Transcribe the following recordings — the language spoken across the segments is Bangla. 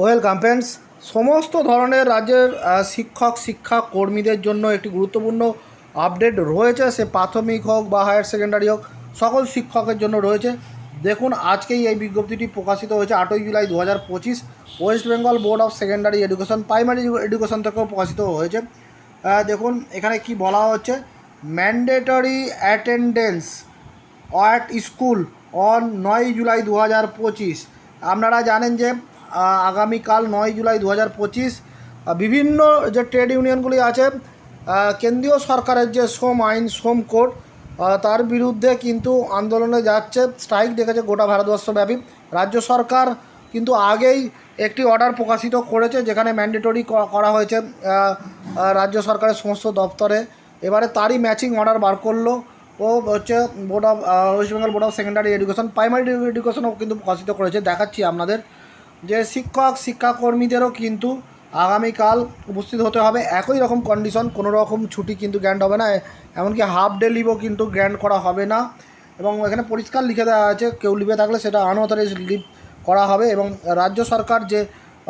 Welcome friends. সমস্ত ধরনের রাজ্যের শিক্ষক, শিক্ষা কর্মীদের জন্য একটি গুরুত্বপূর্ণ আপডেট রয়েছে। সে প্রাথমিক হোক বা হায়ার সেকেন্ডারি হোক, সকল শিক্ষকের জন্য রয়েছে। দেখুন, আজকেই এই বিজ্ঞপ্তিটি প্রকাশিত হয়েছে আটই জুলাই দু হাজার পঁচিশ West Bengal board of secondary education, primary education থেকেও প্রকাশিত হয়েছে। দেখুন, এখানে কি বলা হচ্ছে? Mandatory attendance at school on নয় জুলাই দু হাজার পঁচিশ। আপনারা জানেন যে আগামীকাল নয় জুলাই দু হাজার পঁচিশ বিভিন্ন যে ট্রেড ইউনিয়নগুলি আছে কেন্দ্রীয় সরকারের যে শ্রম আইন, শ্রম কোড তার বিরুদ্ধে কিন্তু আন্দোলনে যাচ্ছে, স্ট্রাইক ডেকেছে গোটা ভারতবর্ষব্যাপী। রাজ্য সরকার কিন্তু আগেই একটি অর্ডার প্রকাশিত করেছে, যেখানে ম্যান্ডেটরি করা হয়েছে রাজ্য সরকারের সমস্ত দপ্তরে। এবারে তারই ম্যাচিং অর্ডার বার করল, ও হচ্ছে board of West Bengal board of secondary education, primary এডুকেশনও কিন্তু প্রকাশিত করেছে। দেখাচ্ছি আপনাদের। যে শিক্ষক, শিক্ষাকর্মীদেরও কিন্তু আগামীকাল উপস্থিত হতে হবে। একই রকম কন্ডিশন কোনো রকম ছুটি কিন্তু গ্র্যান্ড হবে না। এমনকি হাফ ডে লিভও কিন্তু গ্র্যান্ড করা হবে না। এবং এখানে পরিষ্কার লিখে দেওয়া আছে, কেউ লিভে থাকলে সেটা আনঅথরাইজ লিভ করা হবে এবং রাজ্য সরকার যে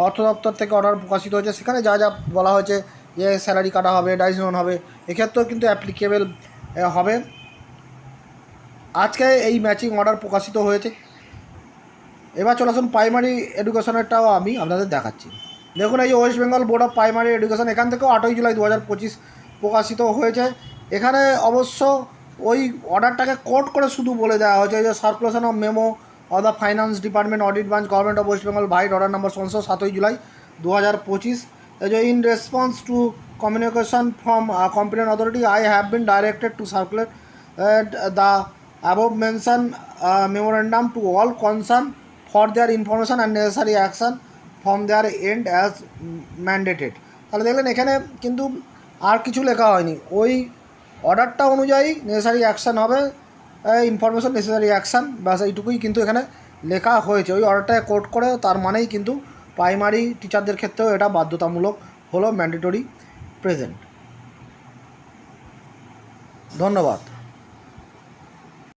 অর্থ দপ্তর থেকে অর্ডার প্রকাশিত হয়েছে, সেখানে যা যা বলা হয়েছে যে স্যালারি কাটা হবে ডাইজন হবে, এক্ষেত্রেও কিন্তু অ্যাপ্লিকেবল হবে। আজকে এই ম্যাচিং অর্ডার প্রকাশিত হয়েছে। এবার চলে আসুন প্রাইমারি এডুকেশনেরটাও আমি আপনাদের দেখাচ্ছি। দেখুন এই West Bengal board of primary education এখান থেকেও আটই জুলাই দু হাজার পঁচিশ প্রকাশিত হয়েছে। এখানে অবশ্য ওই অর্ডারটাকে কোট করে শুধু বলে দেওয়া হয়েছে যে circulation of memo of the finance department audit branch government of West Bengal vide order number সংশো সাতই জুলাই দু হাজার পঁচিশ in response to communication from competent authority I have been directed to circulate the above mention memorandum to all all concerned for their and and necessary action their and as mandated তাহলে দেখলেন এখানে কিন্তু আর কিছু লেখা হয়নি। ওই অর্ডারটা অনুযায়ী নেসেসারি অ্যাকশান হবে ইনফরমেশন নেসেসারি অ্যাকশান ব্যাস এইটুকুই কিন্তু এখানে লেখা হয়েছে। ওই অর্ডারটাকে কোট করে তার মানেই কিন্তু প্রাইমারি টিচারদের ক্ষেত্রেও এটা বাধ্যতামূলক হলো ম্যান্ডেটরি প্রেজেন্ট ধন্যবাদ।